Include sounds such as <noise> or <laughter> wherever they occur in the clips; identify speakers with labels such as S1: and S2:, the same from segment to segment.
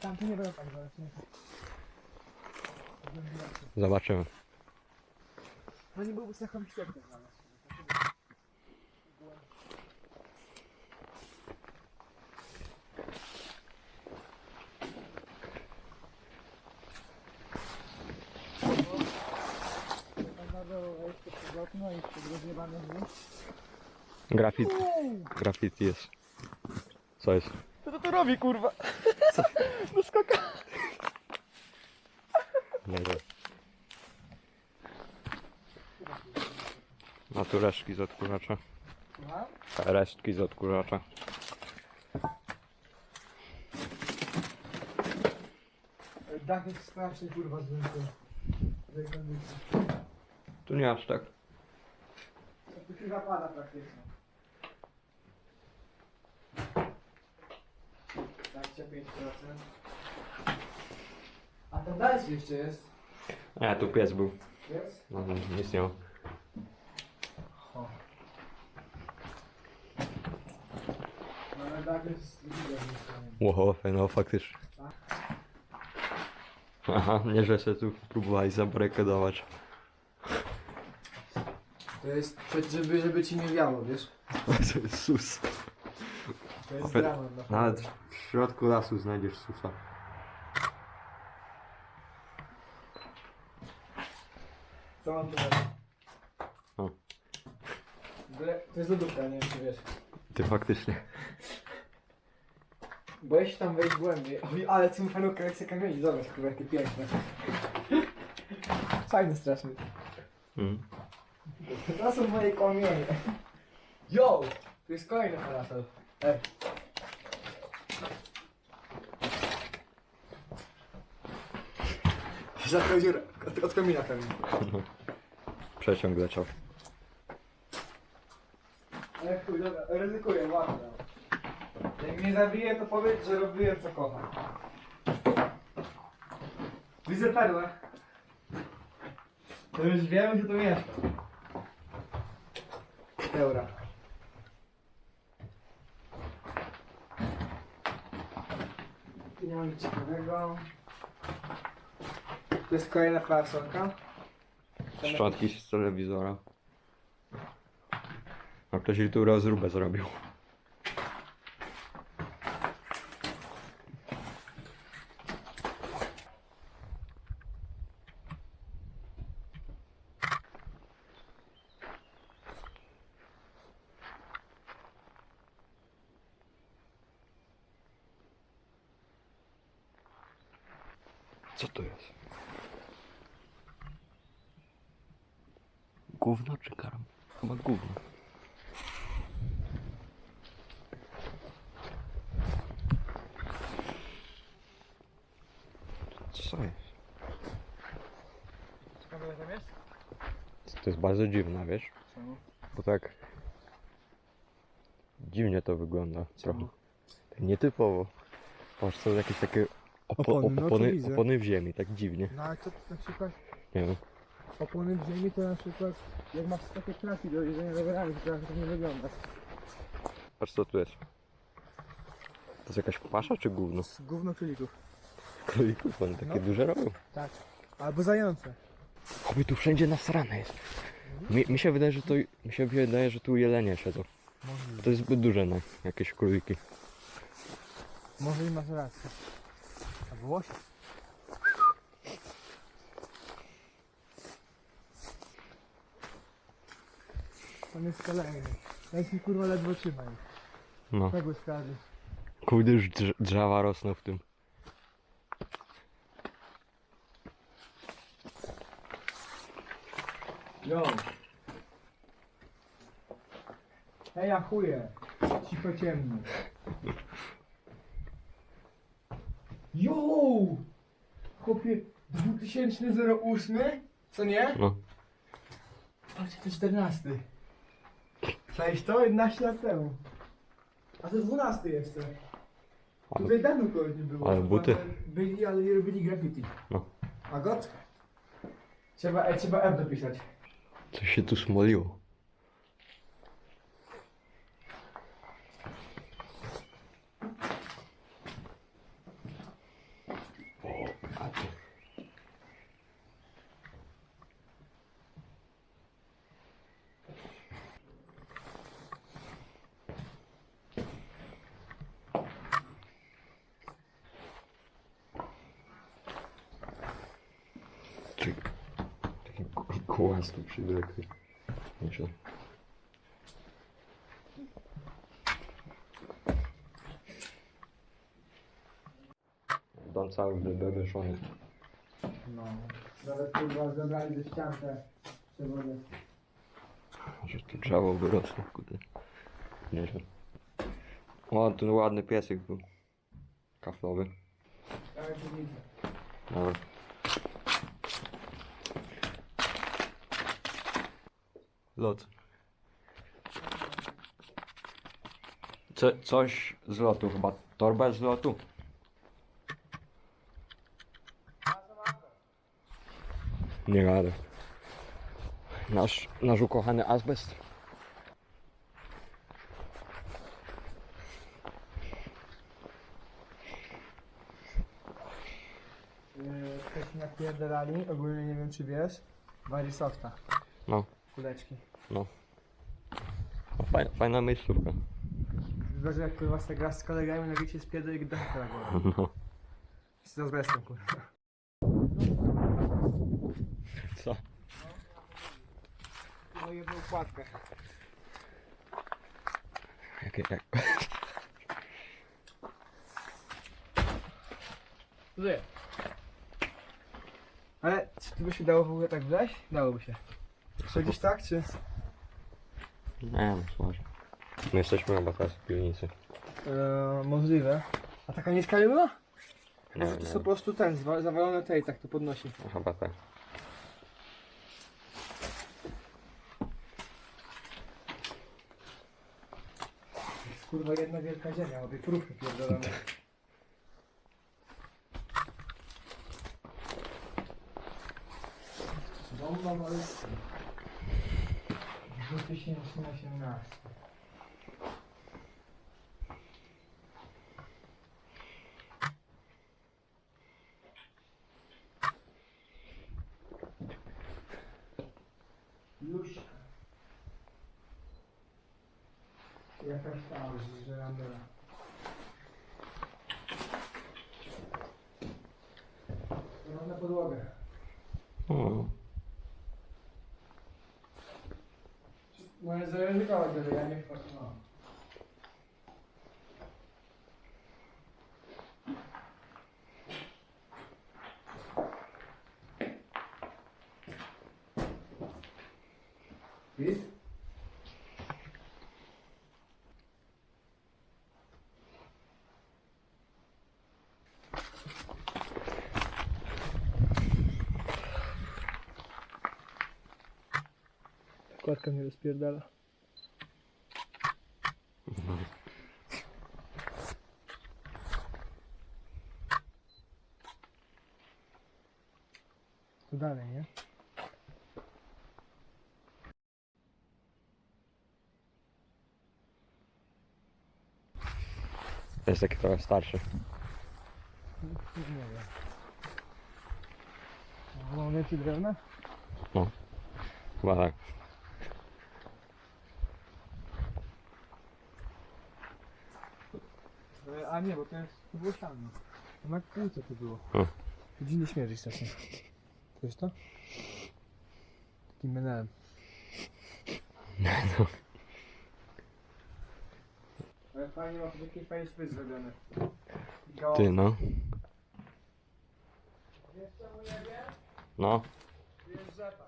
S1: tamty nie będą tak zaraz, nie?
S2: Zobaczymy.
S1: No nie byłby znaleźć. No i rozjebane drzwi.
S2: Grafit, graffiti jest. Co jest?
S1: Co to tu robi kurwa? No skaka.
S2: Nie wiem. A tu resztki z odkurzacza. Resztki z odkurzacza.
S1: Dach jest strasznie kurwa zwykły.
S2: Tu nie aż tak.
S1: Tu się zapada praktycznie. Dajcie 5%. A tam dalej jeszcze jest.
S2: Nie, tu pies był.
S1: Jest?
S2: No, nic nie ma.
S1: O. No ale dach jest widać.
S2: Ło, no faktycznie. Aha, nie, że się tu próbowali zabrekedować.
S1: To jest, żeby, żeby ci nie wiało, wiesz? <laughs>
S2: To jest sus.
S1: To jest
S2: Ofe-
S1: dramat dla
S2: Nawet w środku lasu znajdziesz susa.
S1: Co mam tu
S2: O.
S1: Ble- To jest lodówka, nie wiem czy wiesz.
S2: Ty faktycznie.
S1: Boję się tam wejść głębiej. Oj, ale co fajną kolekcję kamieni, zobacz kurwa jakie piękne. <laughs> Fajny straszny.
S2: Mm.
S1: To są moje kamienie. Yo! Tu jest kolejny parasol. Ej. Zatkał dziurę. Od, od komina pewnie.
S2: Przeciąg leciał.
S1: Ale chuj, dobra, ryzykuję, ładnie. Jak mnie zabije, to powiedz, że robiłem co kocham. Widzę perłę. To już wiem, że tu mieszka. Eura. Nie ma nic ciekawego. Tu jest kolejna parasolka.
S2: Szczotki z telewizora. A ktoś tu rozróbę zrobił. Co to jest? Gówno czy karm? Chyba gówno. Co jest?
S1: Ciekawe, tam jest?
S2: To jest bardzo dziwne, wiesz?
S1: Czemu?
S2: Bo tak... Dziwnie to wygląda
S1: Czemu?
S2: trochę. Tak nietypowo. Patrz, są jakieś takie
S1: Opony, no to
S2: opony,
S1: widzę.
S2: opony w ziemi, tak dziwnie.
S1: No ale to na przykład
S2: Nie wiem.
S1: opony w ziemi to na przykład jak masz takie traki do jeżdżania rowerami, to trochę tak nie wygląda.
S2: Patrz co tu jest. To jest jakaś pasza czy gówno?
S1: Z gówno królików.
S2: Królików, one takie
S1: No.
S2: duże robią.
S1: Tak. Albo zające.
S2: Oby tu wszędzie nasrane jest. Mi, mi się wydaje, że to mi się wydaje, że tu jelenie siedzą.
S1: Może,
S2: To jest zbyt duże na jakieś króliki.
S1: może i masz rację. Albo łosie. Tam jest kolejny. Daj mi kurwa ledwo trzymaj.
S2: No.
S1: Tego skradł.
S2: Kurde już drz- drzewa rosną w tym.
S1: Jo. Hej, ja chuje. Cicho ciemno. Jo! Chłopie, 2008? Co nie?
S2: No.
S1: Patrz, to 14. Cześć, to 11 lat temu. A to 12 jeszcze.
S2: Ale,
S1: Tutaj dawno kogoś nie było.
S2: Ale buty.
S1: Byli, ale nie robili graffiti.
S2: no.
S1: A got? Trzeba, e, trzeba F dopisać.
S2: Coś się tu smoliło. 15 przy Y. Mniejsza. Dam cały BB wyszony.
S1: No. Zaraz kurwa zabrali ze ściankę przewodę.
S2: Że tu drzewo wyrosło, kurde. Mniejsza. O, ładny piesek był. Kaflowy.
S1: Dawaj tu widzę.
S2: Dobra. Lot. Co, coś z lotu chyba. Torba z lotu. Nie gada. Nasz, nasz ukochany azbest.
S1: Yy, Wcześniej napierdalali, ogólnie nie wiem czy wiesz, Warisofta.
S2: No.
S1: Kuleczki.
S2: No, fajna, fajna miejscówka.
S1: Jak kurwa se gra z kolegami, nagle cię spierdoli i dechę na głowę.
S2: No.
S1: Z azbestem kurwa.
S2: Co?
S1: No jedną płatkę.
S2: Jakie, jak...
S1: Żyje. Ale czy tu by się dało w ogóle tak wleźć? Dałoby się. Czy gdzieś tak, czy?
S2: Nie wiem, może. My jesteśmy chyba teraz w piwnicy.
S1: Eee, możliwe. A taka niska nie była?
S2: Nie,
S1: Może to
S2: nie.
S1: są po prostu ten, zwa- zawalone te i tak to podnosi.
S2: No, chyba tak.
S1: Jest kurwa jedna wielka ziemia, obie krówki pierdolone. Bomba malutka. 2018. Luśka. Jakaś tam żerandera. Mam na podłogę.
S2: O,
S1: Moje zaryzykować, ale ja nie Kładka mnie rozpierdala. To dalej, nie?
S2: jest taki trochę starszy.
S1: Nie wiem. A Mam więcej drewna?
S2: Chyba tak.
S1: E, A nie, bo to jest, to było tam. To na kółce to było.
S2: Hmm.
S1: To dziwnie śmierdzić czasem. To jest to? Takim menelem.
S2: No.
S1: Ale fajnie ma to taki fajny spryt zrobiony.
S2: Ty no.
S1: Wiesz nie wiem?
S2: No.
S1: Jest rzepa.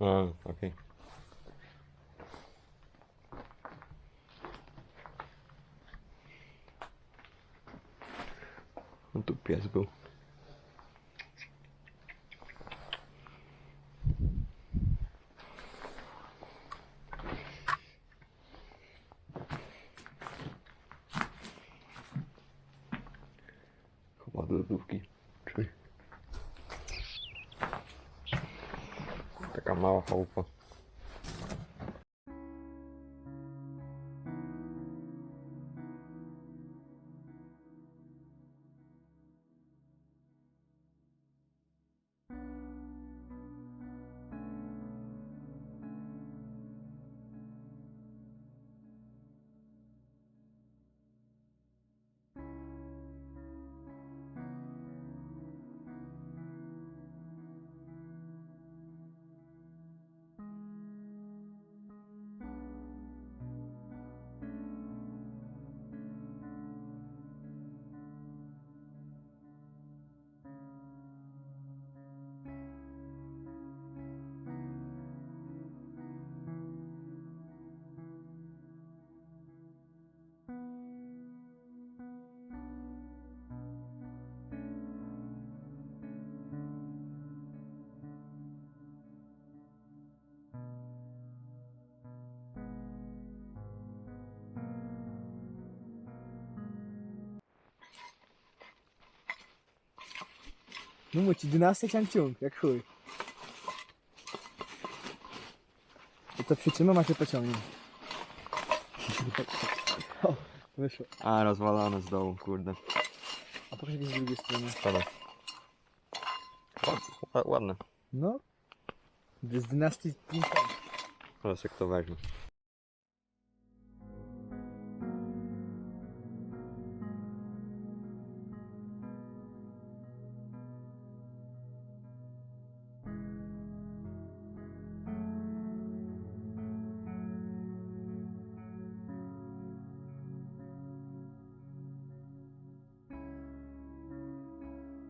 S2: A, okej. No tu
S1: No mówię ci, dynastia chciałem ciąg, jak chuj. I to przytrzymam, a się pociągnie. O, <laughs> wyszło.
S2: A, rozwalone z dołu, kurde.
S1: A proszę z drugiej strony.
S2: Szkoda. Ładne.
S1: No. Z dynastii.
S2: Teraz jak to weźmie.